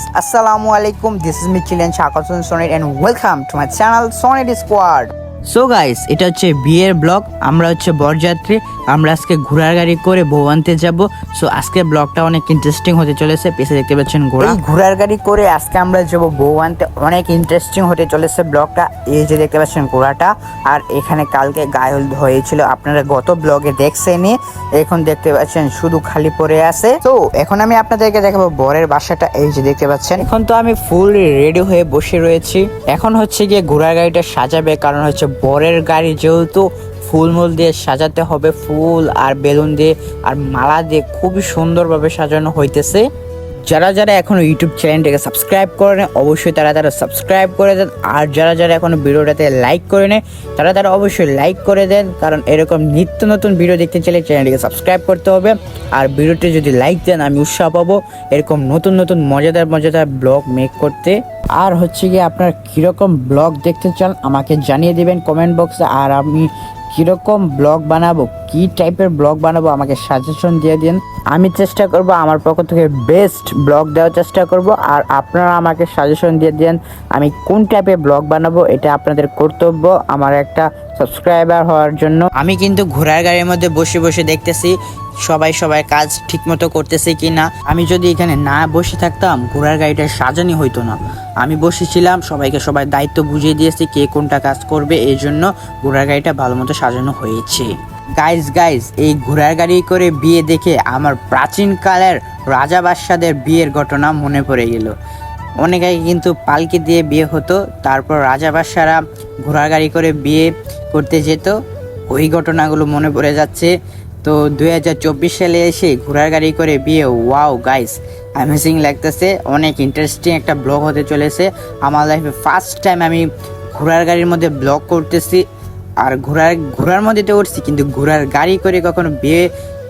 Guys, Assalamu alaikum. This is me Chilean Shakatun Sonit and welcome to my channel Sonit Squad. So guys এটা হচ্ছে বিয়ের blog. আমরা হচ্ছে বরযাত্রী। আমরা আজকে ঘোড়ার গাড়ি করে বৌবানতে যাব। সো আজকে ব্লগটা অনেক ইন্টারেস্টিং হতে চলেছে। পেছে দেখতে পাচ্ছেন ঘোড়া। এই ঘোড়ার গাড়ি করে আজকে আমরা যাব বৌবানতে অনেক ইন্টারেস্টিং হতে চলেছে ব্লগটা। এই যে দেখতে পাচ্ছেন ঘোড়াটা। আর এখানে কালকে গায়ে হলুদ হয়েছিল। আপনারা গত ব্লগে দেখছেনই এখন দেখতে পাচ্ছেন শুধু খালি পড়ে আছে। তো এখন আমি আপনাদেরকে দেখাবো বরের বাসাটা। এই যে দেখতে পাচ্ছেন। এখন তো আমি ফুল রেডি হয়ে বসে রয়েছি। এখন হচ্ছে গিয়ে ঘোড়ার গাড়িটা সাজাবে। কারণ হচ্ছে বরের গাড়ি যেহেতু ফুলমূল দিয়ে সাজাতে হবে, ফুল আর বেলুন দিয়ে আর মালা দিয়ে খুবই সুন্দরভাবে সাজানো হইতেছে। যারা যারা এখনও ইউটিউব চ্যানেলটাকে সাবস্ক্রাইব করে নেয়, অবশ্যই তারা তারা সাবস্ক্রাইব করে দেন। আর যারা যারা এখনও ভিডিওটাতে লাইক করে নেয়, তারা তারা অবশ্যই লাইক করে দেন, কারণ এরকম নিত্য নতুন ভিডিও দেখতে চাইলে চ্যানেলটিকে সাবস্ক্রাইব করতে হবে। আর ভিডিওটি যদি লাইক দেন, আমি উৎসাহ পাবো এরকম নতুন নতুন মজাদার মজাদার ব্লগ মেক করতে। আর হচ্ছে গিয়ে আপনার কীরকম ব্লগ দেখতে চান, আমাকে জানিয়ে দেবেন কমেন্ট বক্সে আর আমি কীরকম ব্লগ বানাবো, কি টাইপের ব্লগ বানাবো, আমাকে সাজেশন দিয়ে দিন। আমি চেষ্টা করব, আমার পক্ষ থেকে বেস্ট ব্লগ দেওয়ার চেষ্টা করব। আর আপনারা আমাকে সাজেশন দিয়ে দেন, আমি কোন টাইপের ব্লগ বানাবো, এটা আপনাদের কর্তব্য আমার একটা সাবস্ক্রাইবার হওয়ার জন্য। আমি কিন্তু ঘোড়ার গাড়ির মধ্যে বসে বসে দেখতেছি সবাই সবাই কাজ ঠিকমতো করতেছে কি না আমি যদি এখানে না বসে থাকতাম, ঘোড়ার গাড়িটা সাজানি হইতো না। আমি বসেছিলাম, সবাইকে সবাই দায়িত্ব বুঝিয়ে দিয়েছি কে কোনটা কাজ করবে, এই জন্য ঘোড়ার গাড়িটা ভালো মতো সাজানো হয়েছে। গাইজ গাইজ এই ঘোড়ার গাড়ি করে বিয়ে দেখে আমার প্রাচীনকালের রাজা বাদশাদের বিয়ের ঘটনা মনে পড়ে গেল। অনেক আগে কিন্তু পালকি দিয়ে বিয়ে হতো, তারপর রাজা বাদশারা ঘোড়ার গাড়ি করে বিয়ে করতে যেত। ওই ঘটনাগুলো মনে পড়ে যাচ্ছে। তো দুই হাজার চব্বিশ সালে এসে ঘোড়ার গাড়ি করে বিয়ে। ওয়াও গাইস অ্যামেজিং লাগতেছে। অনেক ইন্টারেস্টিং একটা ব্লগ হতে চলেছে। আমার লাইফে ফার্স্ট টাইম আমি ঘোড়ার গাড়ির মধ্যে ব্লগ করতেছি। আর ঘোড়ার ঘোড়ার মধ্যে তো উঠছি, কিন্তু ঘোড়ার গাড়ি করে কখনো বিয়ে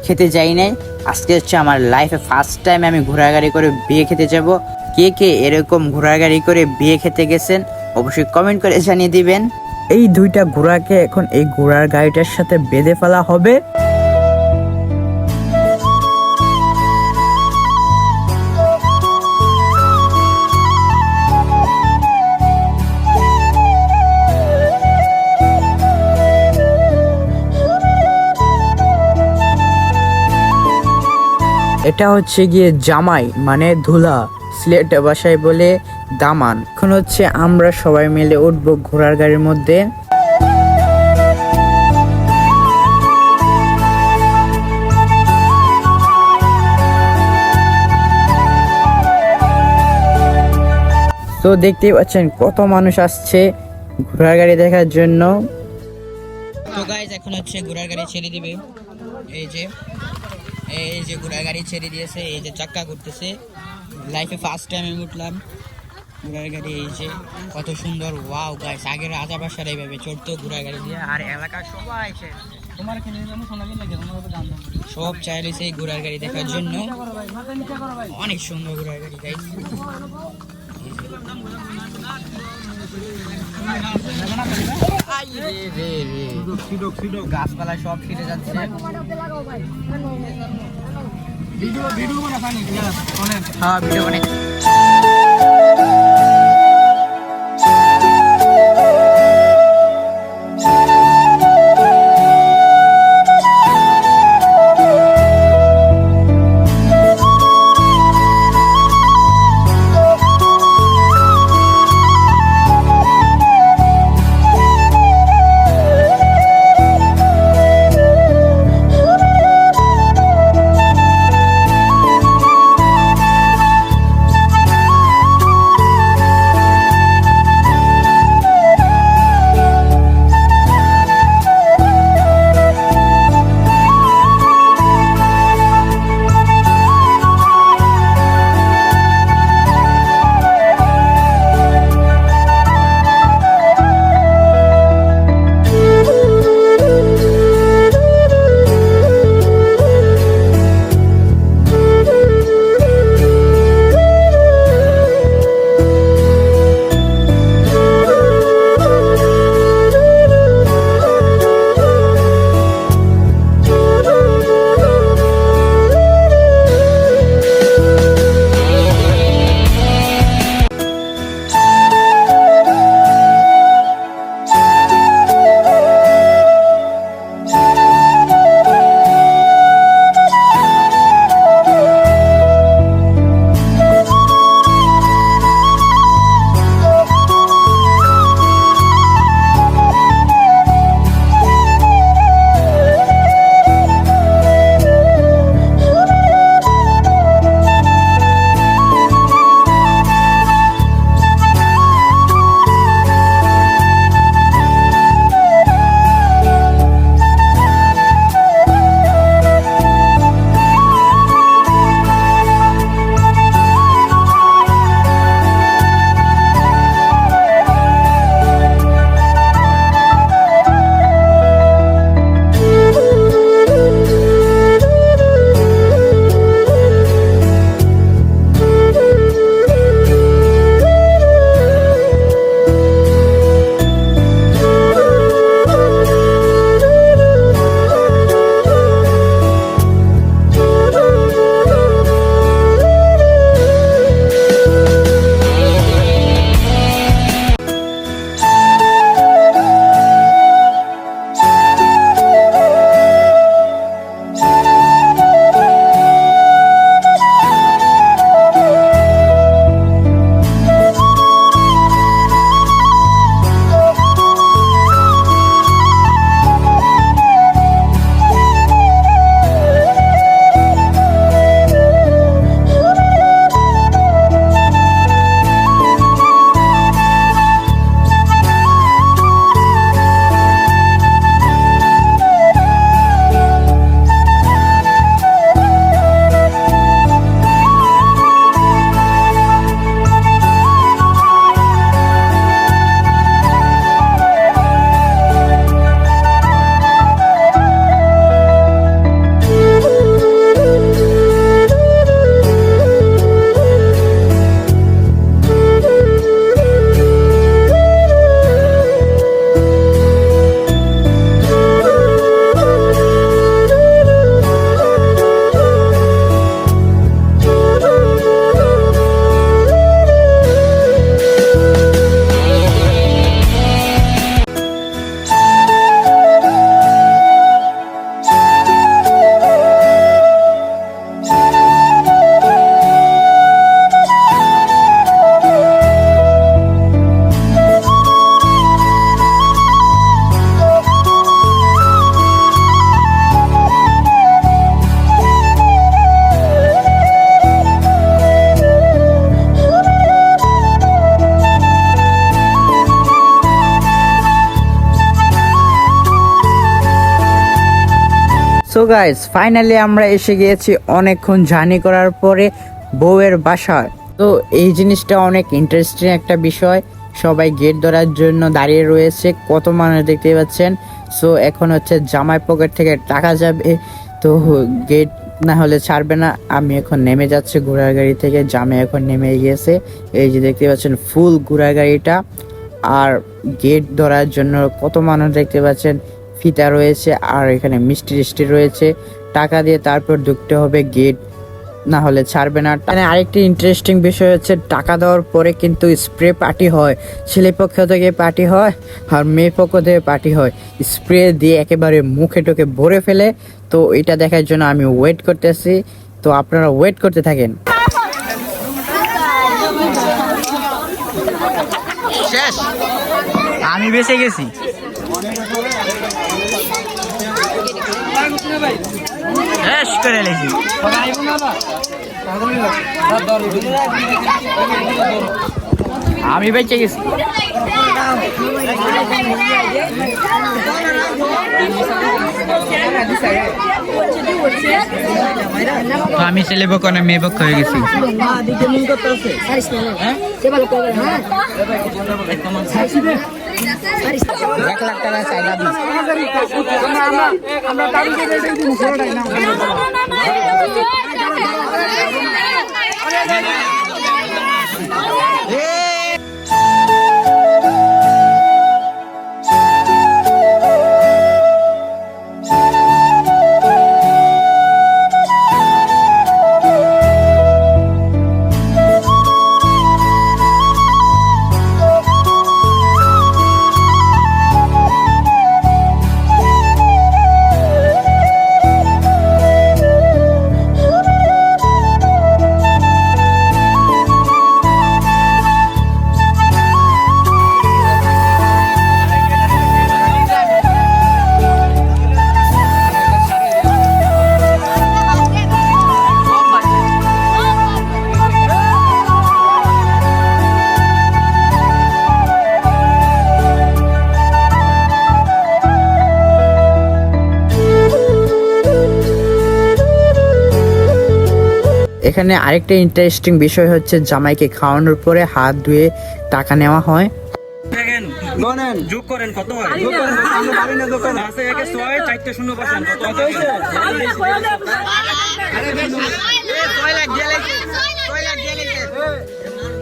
খেতে যাই নাই। আজকে হচ্ছে আমার লাইফে ফার্স্ট টাইম আমি ঘোড়ার গাড়ি করে বিয়ে খেতে যাব। কে কে এরকম ঘোড়ার গাড়ি করে বিয়ে খেতে গেছেন, অবশ্যই কমেন্ট করে জানিয়ে দিবেন। এই দুইটা ঘোড়াকে এখন এই ঘোড়ার গাড়িটার সাথে বেঁধে ফেলা হবে। এটা হচ্ছে গিয়ে জামাই মানে ধুলা, সিলেট ভাষায় বলে দামান। এখন হচ্ছে আমরা সবাই মিলে উঠবো ঘোড়ার গাড়ির মধ্যে। তো দেখতেই পাচ্ছেন কত মানুষ আসছে ঘোড়ার গাড়ি দেখার জন্য। তো গাইজ এখন হচ্ছে ঘোড়ার গাড়ি ছেড়ে দিবে। এই যে। এই যে ঘোড়ার গাড়ি ছেড়ে দিয়েছে, এই যে চাক্কা করতেছে। লাইফে ফার্স্ট টাইম আমি উঠলাম। ঘোড়ার গাড়ি এই যে কত সুন্দর ওয়াও গাইস আগে রাজা বাসার এইভাবে চড়তো ঘোড়ার গাড়ি দিয়ে। আর এলাকার সবাই এসে সব চাইলে সেই ঘোড়ার গাড়ি দেখার জন্য। অনেক সুন্দর ঘোড়ার গাড়ি গাইস গাছপালা সব ছিঁড়ে যাচ্ছে। হ্যাঁ ভিডিও অনেক গাইস ফাইনালি আমরা এসে গিয়েছি অনেকক্ষণ জার্নি করার পরে বউয়ের বাসায়। তো এই জিনিসটা অনেক ইন্টারেস্টিং একটা বিষয়। সবাই গেট ধরার জন্য দাঁড়িয়ে রয়েছে, কত মানুষ দেখতে পাচ্ছেন। সো এখন হচ্ছে জামাই পকেট থেকে টাকা যাবে। তো গেট না হলে ছাড়বে না। আমি এখন নেমে যাচ্ছি ঘোড়ার গাড়ি থেকে। জামে এখন নেমে গিয়েছে। এই যে দেখতে পাচ্ছেন ফুল ঘোড়ার গাড়িটা। আর গেট ধরার জন্য কত মানুষ দেখতে পাচ্ছেন? ফিতা রয়েছে আর এখানে মিষ্টি টিষ্টি রয়েছে। টাকা দিয়ে তারপর ঢুকতে হবে গেট না হলে ছাড়বে না। মানে আরেকটি ইন্টারেস্টিং বিষয় হচ্ছে, টাকা দেওয়ার পরে কিন্তু স্প্রে পার্টি হয়। ছেলে পক্ষ থেকে পার্টি হয় আর মেয়ে পক্ষ থেকে পার্টি হয়। স্প্রে দিয়ে একেবারে মুখে টোকে ভরে ফেলে। তো এটা দেখার জন্য আমি ওয়েট করতেছি। তো আপনারা ওয়েট করতে থাকেন। আমি বেঁচে গেছি। শেষ করে লেছি। আমি বেঁচে গেছি। আমি ছেলে পক্ষ না মেয়ে পক্ষ হয়ে গেছি। এক লাখ টাকা চাইলা দিস এখানে আরেকটা ইন্টারেস্টিং বিষয় হচ্ছে জামাইকে খাওয়ানোর পরে হাত ধুয়ে টাকা নেওয়া হয় দেখেন যোগ করেন কত হয় যোগ করেন আমরা পারি না যোগ করেন আছে একে ছয় চারটে শূন্য পার্সেন্ট কত হয়েছে যোগ করেন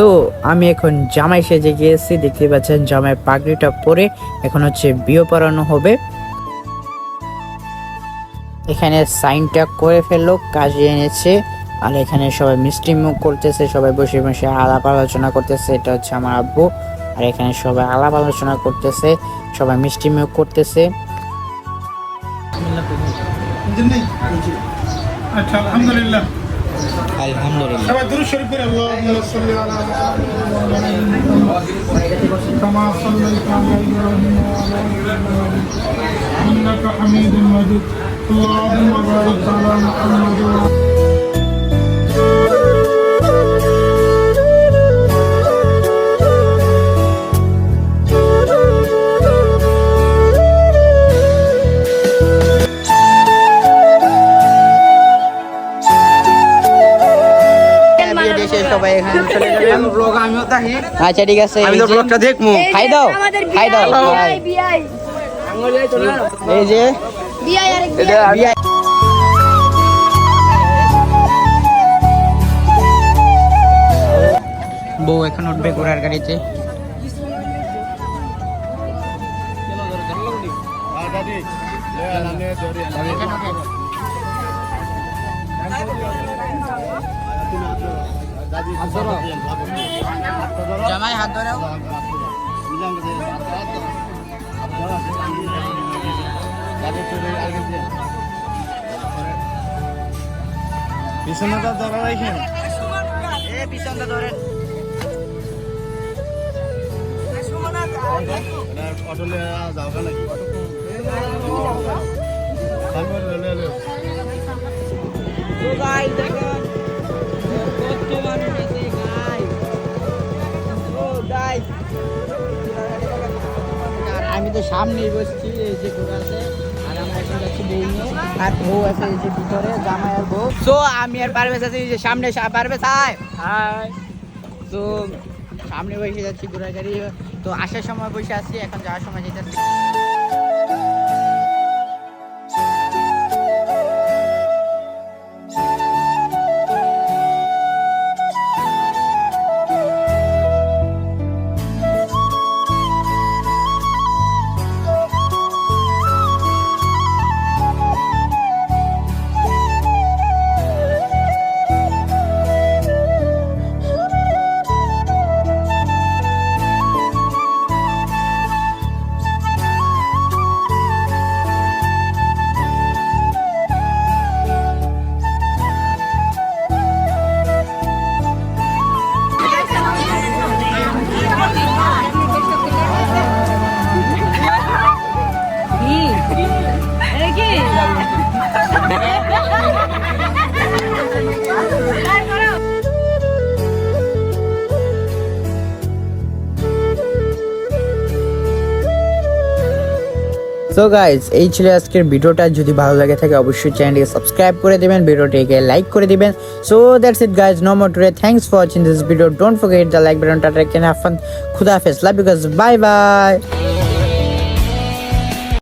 তো আমি এখন জামাই সেজে গিয়েছি দেখতে পাচ্ছেন জামাই পাগড়িটা পরে এখন হচ্ছে বিয়ে পড়ানো হবে। এখানে সাইনটা করে ফেলল, কাজে এনেছে আর এখানে সবাই মিষ্টি মুখ করতেছে, সবাই বসে বসে আলাপ আলোচনা করতেছে, এটা হচ্ছে আমার আব্বু। আর এখানে সবাই আলাপ আলোচনা করতেছে, সবাই মিষ্টি মুখ করতেছে। আলহামদুলিল্লাহ। আলহামদুলিল্লাহ সবাই দুরূদ শরীফ পড়ে আল্লাহুম্মা সাল্লি আলা কামা সাল্লাইতা আলা ইব্রাহিম ওয়া আলা আলি ইব্রাহিম ইন্নাকা হামিদুম মাজিদ اللهم بارك على محمد وعلى আচ্ছা ঠিক আছে। আমি তো ব্লগটা দেখব খাই দাও খাই দাও। এই যে। বিআই। বউ এখন উঠবে ঘোড়ার গাড়িতে। জামাই হাত ধরেও। পিছনেটা ধরা রাখেন এ পিছনটা ধরেন। অটোলে যাও নাকি দেখেন। আমি তো সামনে বসছি এই যে আছে আর আমরা এখন যাচ্ছি বউ আর বউ আছে এই যে ভিতরে জামাই আর বউ। আমি আর পারভেজ আছি যে সামনে সা- পারভেজ হাই। হাই। তো সামনে বসে যাচ্ছি ঘোড়া গাড়ি। তো আসার সময় বসে আছি এখন যাওয়ার সময় যেতেছি সো গাইজ এই ছিল আজকের ভিডিওটা। যদি ভালো লাগে থাকে, অবশ্যই চ্যানেলটিকে সাবস্ক্রাইব করে দেবেন, ভিডিওটিকে লাইক করে দিবেন। So that's it guys no more today thanks for watching this video don't forget the like button tata কেন হ্যাভ ফান খুদা হাফেজ love you guys bye bye